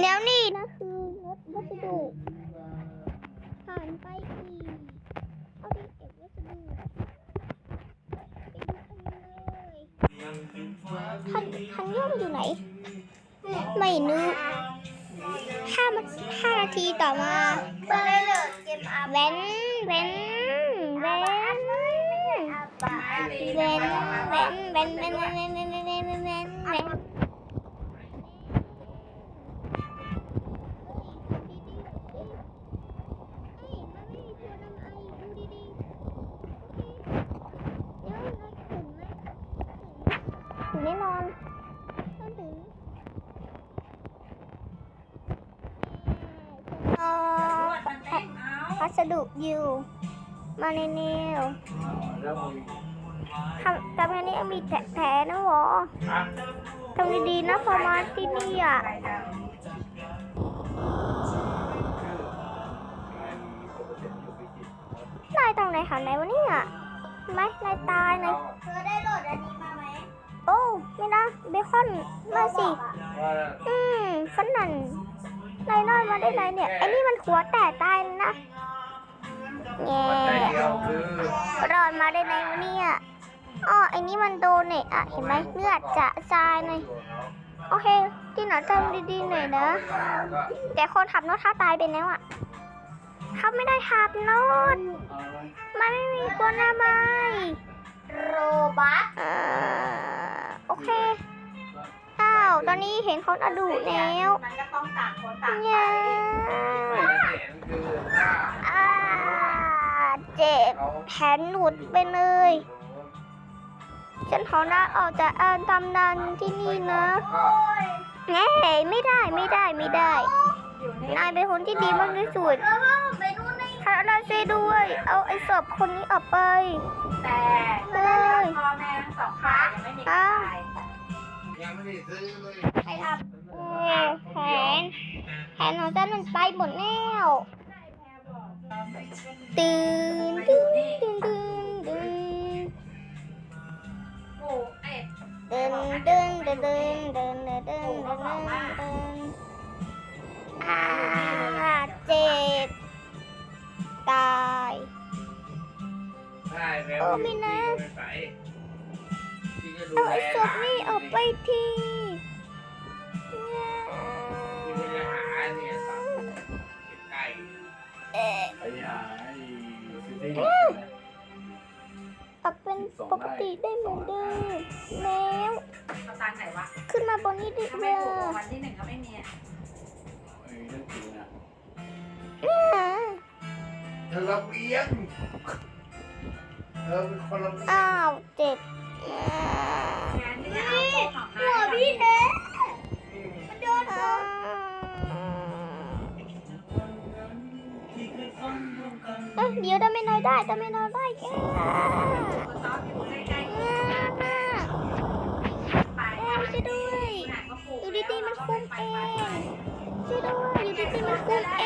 แล้วนี่นะคือรถวัสดุผ่านไปอีก เอาไปเก็บวัสดุไปดูกันเลยคันคันยกอยู่ไหน ไม่นึกห้ามห้านาทีต่อมาเปิดเลยเลยเกมอาเว้นเว้นเว้นเว้นเว้นเว้นเว้นเว้นเว้นเว้นเว้นเว้นเว้นเว้น ถึง แน่นอนต้องถึงเอ่อพัสดุอยู่มาในเนวแล้วมึงทำทำแค่นี้ยังมีแผลแผลนะหรอทำดีๆนะพอมาที่นี่อะลายตรงไหนหาไหนวะเนี่ยเห็นไหมลายตายไหนเธอได้โหลดอันนี้มาไหม โอ้ไม่นะเบคอนมาสิอืมฝนั่นนายน้อยมาได้ไงเนี่ยไอ้นี่มันหัวแตกตายนะแง่ใจเดียรอดมาได้ไงวะเนี่ยอ๋อไอ้นี่มันโดนเนี่ยอะเห็นไหมเลือดจะทรายหน่อยโอเคที่หนาจำดีๆหน่อยนะ แต่คนขับรถถ้าตายไปแล้วอะเขาไม่ได้ขับรถมันไม่มีคนหน้าไม้ โรบัส เอ่อโอเค อ้าว ตอนนี้เห็นเขาอดูแล้วมันก็ต้องต่างคนต่างไปเนี่ยไม่ได้เห็นคือหน้าอ่าเจ็บเขาแขนหลุดไปเลย ฉันขอลาออกจากอ่านตำนานที่นี่นะก็แง่ไม่ได้ไม่ได้ไม่ได้อยู่ในนายเป็นคนที่ดีมากที่สุดแล้วว่าไปนู่นในถ้าเราช่วยด้วย เอาไอ้ศพคนนี้ออกไป แต่ ใครทำโแขนแขนของฉันมันไปหมดแล้วตื่นตื่นตื่นตื่นตื่นเดินตื่นตื่นตื่นตื่นตื่นตื่นอ่าเจ็บตายโอ้ไม่นะเอาศพนี่ออกไปที หาไอ้ซิตี้กลับเป็นปกติได้เหมือนเดิมแล้วเอาตังค์ไหนวะขึ้นมาบนนี้ดิถ้าเบไม่อถูกร์วันที่หนึ่งก็ไม่มีอะไอ้เรื่องจริงอะเธอระเบียงเธอเป็นคนระเบียงอ้าวเจ็บ อเดี๋ยวทำไม่น้อยได้ทำไม่น้อยได้แกช่วยด้วยอยู่ดีๆมันคุ้มเองช่วยด้วยอยู่ดีๆมันคุ้มเอง